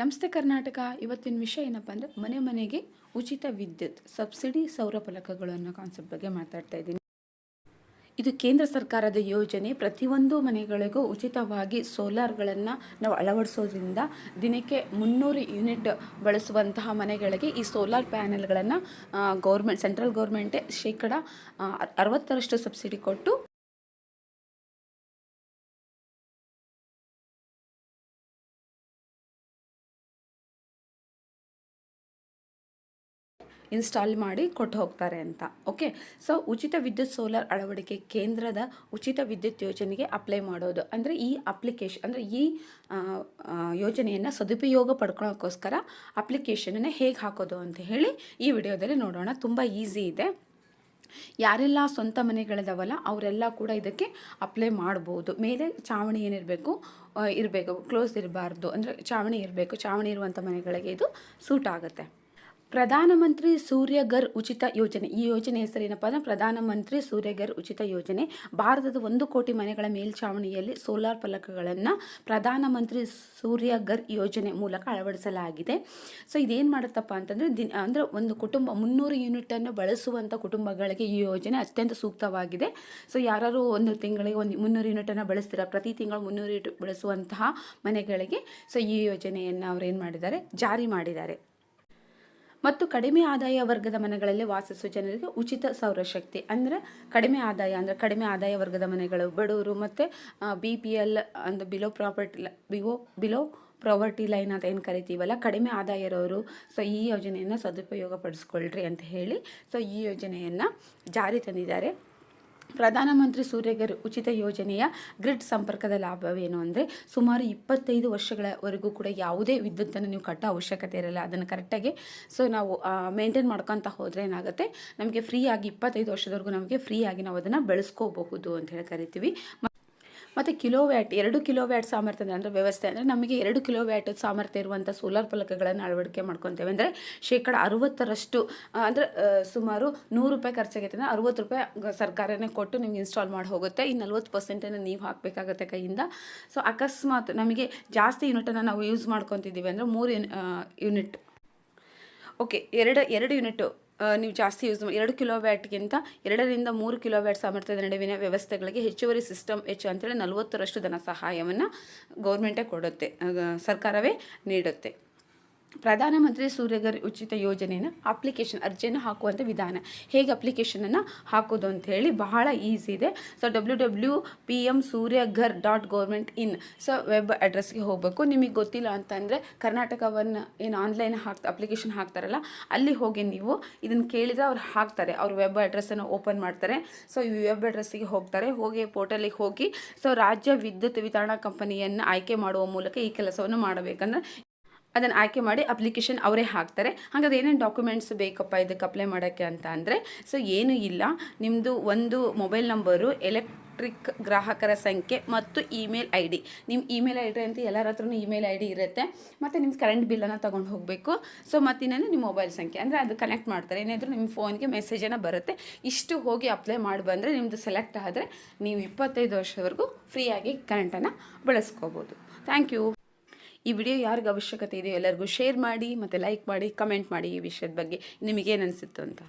ನಮಸ್ತೆ ಕರ್ನಾಟಕ. ಇವತ್ತಿನ ವಿಷಯ ಏನಪ್ಪ ಅಂದರೆ ಮನೆ ಮನೆಗೆ ಉಚಿತ ವಿದ್ಯುತ್, ಸಬ್ಸಿಡಿ, ಸೌರ ಫಲಕಗಳು ಅನ್ನೋ ಕಾನ್ಸೆಪ್ಟ್ ಬಗ್ಗೆ ಮಾತಾಡ್ತಾ ಇದ್ದೀನಿ. ಇದು ಕೇಂದ್ರ ಸರ್ಕಾರದ ಯೋಜನೆ. ಪ್ರತಿಯೊಂದು ಮನೆಗಳಿಗೂ ಉಚಿತವಾಗಿ ಸೋಲಾರ್ಗಳನ್ನು ನಾವು ಅಳವಡಿಸೋದ್ರಿಂದ ದಿನಕ್ಕೆ ಮುನ್ನೂರು ಯೂನಿಟ್ ಬಳಸುವಂತಹ ಮನೆಗಳಿಗೆ ಈ ಸೋಲಾರ್ ಪ್ಯಾನೆಲ್ಗಳನ್ನು ಗೌರ್ಮೆಂಟ್ ಸೆಂಟ್ರಲ್ ಗೌರ್ಮೆಂಟೇ ಶೇಕಡ ಅರವತ್ತರಷ್ಟು ಸಬ್ಸಿಡಿ ಕೊಟ್ಟು ಇನ್ಸ್ಟಾಲ್ ಮಾಡಿ ಕೊಟ್ಟು ಹೋಗ್ತಾರೆ ಅಂತ. ಓಕೆ ಸೊ ಉಚಿತ ವಿದ್ಯುತ್ ಸೋಲಾರ್ ಅಳವಡಿಕೆ ಕೇಂದ್ರದ ಉಚಿತ ವಿದ್ಯುತ್ ಯೋಜನೆಗೆ ಅಪ್ಲೈ ಮಾಡೋದು. ಅಂದರೆ ಈ ಅಪ್ಲಿಕೇಶನ್ ಅಂದರೆ ಈ ಯೋಜನೆಯನ್ನು ಸದುಪಯೋಗ ಪಡ್ಕೊಳ್ಳೋಕ್ಕೋಸ್ಕರ ಅಪ್ಲಿಕೇಶನನ್ನು ಹೇಗೆ ಹಾಕೋದು ಅಂತ ಹೇಳಿ ಈ ವಿಡಿಯೋದಲ್ಲಿ ನೋಡೋಣ. ತುಂಬ ಈಸಿ ಇದೆ. ಯಾರೆಲ್ಲ ಸ್ವಂತ ಮನೆಗಳಿದಾವಲ್ಲ, ಅವರೆಲ್ಲ ಕೂಡ ಇದಕ್ಕೆ ಅಪ್ಲೈ ಮಾಡ್ಬೋದು. ಮೇಲೆ ಚಾವಣಿ ಏನಿರಬೇಕು ಇರಬೇಕು ಕ್ಲೋಸ್ ಇರಬಾರ್ದು. ಅಂದರೆ ಚಾವಣಿ ಇರಬೇಕು, ಚಾವಣಿ ಇರುವಂಥ ಮನೆಗಳಿಗೆ ಇದು ಸೂಟ್ ಆಗುತ್ತೆ. ಪ್ರಧಾನಮಂತ್ರಿ ಸೂರ್ಯಘರ್ ಉಚಿತ ಯೋಜನೆ. ಈ ಯೋಜನೆ ಹೆಸರೇನಪ್ಪ ಅಂದರೆ ಪ್ರಧಾನಮಂತ್ರಿ ಸೂರ್ಯಘರ್ ಉಚಿತ ಯೋಜನೆ. ಭಾರತದ ಒಂದು ಕೋಟಿ ಮನೆಗಳ ಮೇಲ್ಛಾವಣಿಯಲ್ಲಿ ಸೋಲಾರ್ ಫಲಕಗಳನ್ನು ಪ್ರಧಾನಮಂತ್ರಿ ಸೂರ್ಯಘರ್ ಯೋಜನೆ ಮೂಲಕ ಅಳವಡಿಸಲಾಗಿದೆ. ಸೊ ಇದೇನು ಮಾಡುತ್ತಪ್ಪ ಅಂತಂದರೆ ದಿನ, ಅಂದರೆ ಒಂದು ಕುಟುಂಬ, ಮುನ್ನೂರು ಯೂನಿಟನ್ನು ಬಳಸುವಂಥ ಕುಟುಂಬಗಳಿಗೆ ಈ ಯೋಜನೆ ಅತ್ಯಂತ ಸೂಕ್ತವಾಗಿದೆ. ಸೊ ಯಾರು ಒಂದು ತಿಂಗಳಿಗೆ ಒಂದು ಮುನ್ನೂರು ಯೂನಿಟನ್ನು ಬಳಸ್ತೀರಾ? ಪ್ರತಿ ತಿಂಗಳು ಮುನ್ನೂರು ಯೂನಿಟ್ ಬಳಸುವಂತಹ ಮನೆಗಳಿಗೆ. ಸೊ ಈ ಯೋಜನೆಯನ್ನು ಅವ್ರು ಏನು ಮಾಡಿದ್ದಾರೆ? ಜಾರಿ ಮಾಡಿದ್ದಾರೆ. ಮತ್ತು ಕಡಿಮೆ ಆದಾಯ ವರ್ಗದ ಮನೆಗಳಲ್ಲಿ ವಾಸಿಸುವ ಜನರಿಗೆ ಉಚಿತ ಸೌರಶಕ್ತಿ. ಅಂದರೆ ಕಡಿಮೆ ಆದಾಯ, ಅಂದರೆ ಕಡಿಮೆ ಆದಾಯ ವರ್ಗದ ಮನೆಗಳು ಬಡವರು ಮತ್ತು ಬಿ ಪಿ ಎಲ್ ಅಂದರೆ below property below below poverty line ಅಂತ ಏನು ಕರಿತೀವಲ್ಲ, ಕಡಿಮೆ ಆದಾಯ ಇರೋರು ಸೊ ಈ ಯೋಜನೆಯನ್ನು ಸದುಪಯೋಗ ಪಡಿಸ್ಕೊಳ್ರಿ ಅಂತ ಹೇಳಿ ಸೊ ಈ ಯೋಜನೆಯನ್ನು ಜಾರಿ ತಂದಿದ್ದಾರೆ. ಪ್ರಧಾನಮಂತ್ರಿ ಸೂರ್ಯಗರ್ ಉಚಿತ ಯೋಜನೆಯ ಗ್ರಿಡ್ ಸಂಪರ್ಕದ ಲಾಭವೇನು ಅಂದರೆ ಸುಮಾರು ಇಪ್ಪತ್ತೈದು ವರ್ಷಗಳವರೆಗೂ ಕೂಡ ಯಾವುದೇ ವಿದ್ಯುತ್ತನ್ನು ನೀವು ಕಟ್ಟೋ ಅವಶ್ಯಕತೆ ಇರಲ್ಲ. ಅದನ್ನು ಕರೆಕ್ಟಾಗಿ ಸೊ ನಾವು ಮೇಂಟೈನ್ ಮಾಡ್ಕೊತ ಹೋದರೆ ಏನಾಗುತ್ತೆ? ನಮಗೆ ಫ್ರೀಯಾಗಿ ಇಪ್ಪತ್ತೈದು ವರ್ಷದವರೆಗೂ ನಮಗೆ ಫ್ರೀಯಾಗಿ ನಾವು ಅದನ್ನು ಬೆಳೆಸ್ಕೋಬಹುದು ಅಂತ ಹೇಳಿ ಕರಿತೀವಿ. ಮತ್ತು ಕಿಲೋ ವ್ಯಾಟ್ ಎರಡು ಕಿಲೋ ವ್ಯಾಟ್ ಸಾಮರ್ಥ್ಯ ಅಂದರೆ ವ್ಯವಸ್ಥೆ ಅಂದರೆ ನಮಗೆ ಎರಡು ಕಿಲೋ ವ್ಯಾಟ್ ಸಾಮರ್ಥ್ಯ ಇರುವಂಥ ಸೋಲಾರ್ ಫಲಕಗಳನ್ನು ಅಳವಡಿಕೆ ಮಾಡ್ಕೊತೇವೆ. ಅಂದರೆ ಶೇಕಡ ಅರುವತ್ತರಷ್ಟು ಅಂದರೆ ಸುಮಾರು ನೂರು ರೂಪಾಯಿ ಖರ್ಚಾಗೈತೆ. ಅಂದರೆ ಅರುವತ್ತು ರೂಪಾಯಿ ಸರ್ಕಾರನೇ ಕೊಟ್ಟು ನಿಮ್ಗೆ ಇನ್ಸ್ಟಾಲ್ ಮಾಡಿ ಹೋಗುತ್ತೆ. ಈ ನಲ್ವತ್ತು ಪರ್ಸೆಂಟನ್ನು ನೀವು ಹಾಕಬೇಕಾಗತ್ತೆ ಕೈಯಿಂದ. ಸೊ ಅಕಸ್ಮಾತ್ ನಮಗೆ ಜಾಸ್ತಿ ಯೂನಿಟನ್ನು ನಾವು ಯೂಸ್ ಮಾಡ್ಕೊತಿದ್ದೀವಿ ಅಂದರೆ ಮೂರು ಯೂನಿ ಯೂನಿಟ್ ಓಕೆ ಎರಡು ಎರಡು ಯೂನಿಟು ನೀವು ಜಾಸ್ತಿ ಯೂಸ್ ಎರಡು ಕಿಲೋ ವ್ಯಾಟ್ಗಿಂತ ಎರಡರಿಂದ ಮೂರು ಕಿಲೋ ವ್ಯಾಟ್ ಸಾಮರ್ಥ್ಯದ ನಡುವಿನ ವ್ಯವಸ್ಥೆಗಳಿಗೆ ಹೆಚ್ಚುವರಿ ಸಿಸ್ಟಮ್ ಹೆಚ್ಚು ಅಂತೇಳಿ ನಲವತ್ತರಷ್ಟು ಧನ ಸಹಾಯವನ್ನು ಗೌರ್ಮೆಂಟೇ ಕೊಡುತ್ತೆ ಸರ್ಕಾರವೇ ನೀಡುತ್ತೆ. ಪ್ರಧಾನಮಂತ್ರಿ ಸೂರ್ಯಗರ್ ಉಚಿತ ಯೋಜನೆಯನ್ನು ಅಪ್ಲಿಕೇಶನ್ ಅರ್ಜಿಯನ್ನು ಹಾಕುವಂಥ ವಿಧಾನ. ಹೇಗೆ ಅಪ್ಲಿಕೇಶನನ್ನು ಹಾಕೋದು ಅಂತ ಹೇಳಿ ಬಹಳ ಈಸಿ ಇದೆ. So W W P M Suryaghar dot government in so web ಅಡ್ರೆಸ್ಗೆ ಹೋಗಬೇಕು. ನಿಮಗೆ ಗೊತ್ತಿಲ್ಲ ಅಂತಂದರೆ ಕರ್ನಾಟಕವನ್ನು ಏನು ಆನ್ಲೈನ್ ಹಾಕ್ತಾ ಅಪ್ಲಿಕೇಶನ್ ಹಾಕ್ತಾರಲ್ಲ, ಅಲ್ಲಿ ಹೋಗಿ ನೀವು ಇದನ್ನು ಕೇಳಿದರೆ ಅವ್ರು ಹಾಕ್ತಾರೆ. ಅವ್ರ ವೆಬ್ ಅಡ್ರೆಸ್ಸನ್ನು ಓಪನ್ ಮಾಡ್ತಾರೆ. ಸೊ ಈ ವೆಬ್ ಅಡ್ರೆಸ್ಸಿಗೆ ಹೋಗ್ತಾರೆ. ಹೋಗಿ ಪೋರ್ಟಲಿಗೆ ಹೋಗಿ ಸೊ ರಾಜ್ಯ ವಿದ್ಯುತ್ ವಿತರಣಾ ಕಂಪನಿಯನ್ನು ಆಯ್ಕೆ ಮಾಡುವ ಮೂಲಕ ಈ ಕೆಲಸವನ್ನು ಮಾಡಬೇಕಂದ್ರೆ ಅದನ್ನು ಆಯ್ಕೆ ಮಾಡಿ ಅಪ್ಲಿಕೇಶನ್ ಅವರೇ ಹಾಕ್ತಾರೆ. ಹಾಗಾದ್ರೆ ಏನೇನು ಡಾಕ್ಯುಮೆಂಟ್ಸ್ ಬೇಕಪ್ಪ ಇದಕ್ಕೆ ಅಪ್ಲೈ ಮಾಡೋಕ್ಕೆ ಅಂತ ಅಂದರೆ ಸೊ ಏನೂ ಇಲ್ಲ. ನಿಮ್ಮದು ಒಂದು ಮೊಬೈಲ್ ನಂಬರು ಎಲೆಕ್ಟ್ರಿಕ್ ಗ್ರಾಹಕರ ಸಂಖ್ಯೆ ಮತ್ತು ಇಮೇಲ್ ಐ ಡಿ ನಿಮ್ಮ ಇಮೇಲ್ ಐ ಡಿ ಅಂತ ಎಲ್ಲರ ಹತ್ರನೂ ಇಮೇಲ್ ಐ ಡಿ ಇರುತ್ತೆ. ಮತ್ತು ನಿಮ್ಮ ಕರೆಂಟ್ ಬಿಲ್ಲನ್ನು ತೊಗೊಂಡು ಹೋಗಬೇಕು. ಸೊ ಮತ್ತಿನ್ನೇನು ನಿಮ್ಮ ಮೊಬೈಲ್ ಸಂಖ್ಯೆ. ಅಂದರೆ ಅದು ಕನೆಕ್ಟ್ ಮಾಡ್ತಾರೆ. ಏನಾದರೂ ನಿಮ್ಮ ಫೋನ್ಗೆ ಮೆಸೇಜನ್ನು ಬರುತ್ತೆ. ಇಷ್ಟು ಹೋಗಿ ಅಪ್ಲೈ ಮಾಡಿ ಬಂದರೆ ನಿಮ್ಮದು ಸೆಲೆಕ್ಟ್ ಆದರೆ, ನೀವು ಇಪ್ಪತ್ತೈದು ವರ್ಷದವರೆಗೂ ಫ್ರೀಯಾಗಿ ಕರೆಂಟನ್ನು ಬಳಸ್ಕೋಬೋದು. ಥ್ಯಾಂಕ್ ಯು ಈ ವಿಡಿಯೋ ಯಾರಿಗೆ ಅವಶ್ಯಕತೆ ಇದೆಯೋ ಎಲ್ಲರಿಗೂ ಶೇರ್ ಮಾಡಿ ಮತ್ತು ಲೈಕ್ ಮಾಡಿ ಕಮೆಂಟ್ ಮಾಡಿ ಈ ವಿಷಯದ ಬಗ್ಗೆ ನಿಮಗೇನು ಅನಿಸುತ್ತೋ ಅಂತ.